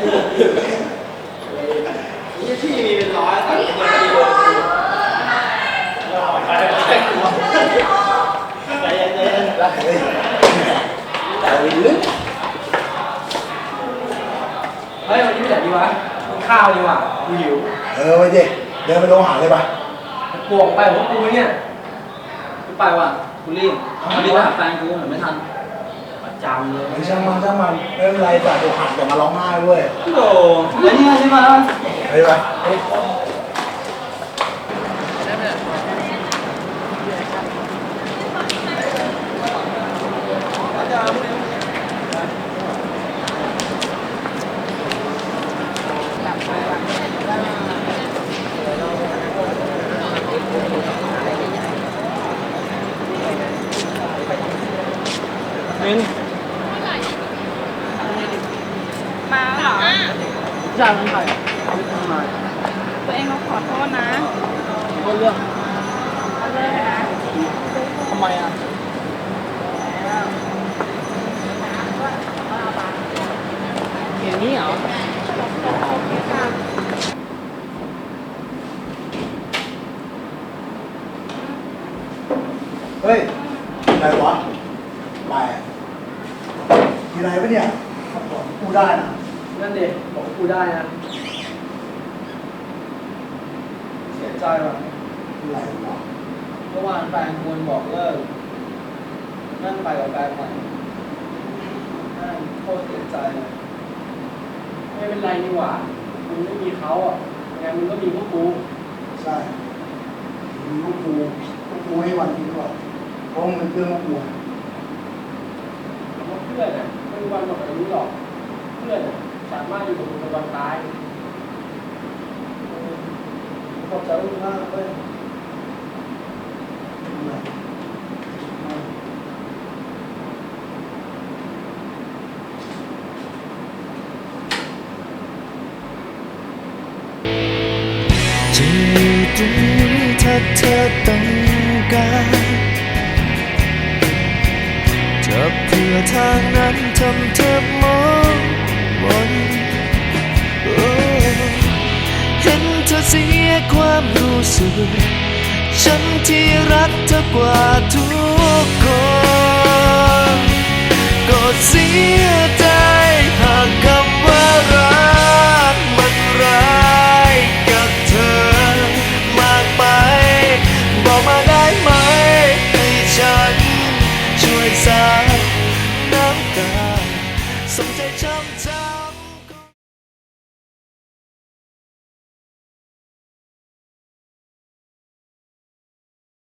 นี่ที่มีเป็นร้อยแต่ยังไม่โดนใจเย็นใจเย็นแต่ลึกเฮ้ยวันนี้ไปไหนดีวะกินข้าวดีกว่ากูหิวเออไปดิเดินไปโรงอาหารเลยปะกลัวไปผมกูเนี่ยกูไปว่ะกูรีบกูรีบไปหาแฟนกูเหมือนไม่ทันประ จำเลยไม่ช่างมันช่างมันไม่เป็นไรแต่เดี๋ยวหันแต่มาร้องไห้ด้วยโอ้แล้วนี่ใช่ไหมไปไปมินมาเหรอ จ่ายเงินไทยทำไมตัวเองต้องขอโทษนะก็เรื่องเอาเลยนะทำไมอะอย่างนี้เหรอเฮ้ยอะไรวะไปมีอะไรปะเนี่ยกูได้นะ นั่นเด็กบอกกูได้นะ เสียใจว่ะอะไรวะเมื่อวานแฟนควรบอกเลิก นั่งไปกับแฟนใหม่นั่งโคตรเสียใจเลยไม่เป็นไรนี่หว่ามึงไม่มีเขาอะยังไงมึงก็มีพวกกูใช่มีพวกกูพวกกูให้วันนี้ก่อนเพราะมันเรื่องพวกกูอะผมว่าเพื่อนอะไม่มีวันหมดอายุหรอก เพื่อนอะ สามารถอยู่กับมึงในวันตายเออขอบใจมึงมากเว้ยจะอยู่ตรงนี้ถ้าเธอต้องการจะเพื่อทางนั้นทำเธอ ความรู้สึก ฉันที่รักเธอกว่าทุกคนก็เสียใจหากคำว่ารักมันร้ายกับเธอมากไป บอกมาได้ไหมให้ฉันช่วยสาน้ำตาสมใจฉัน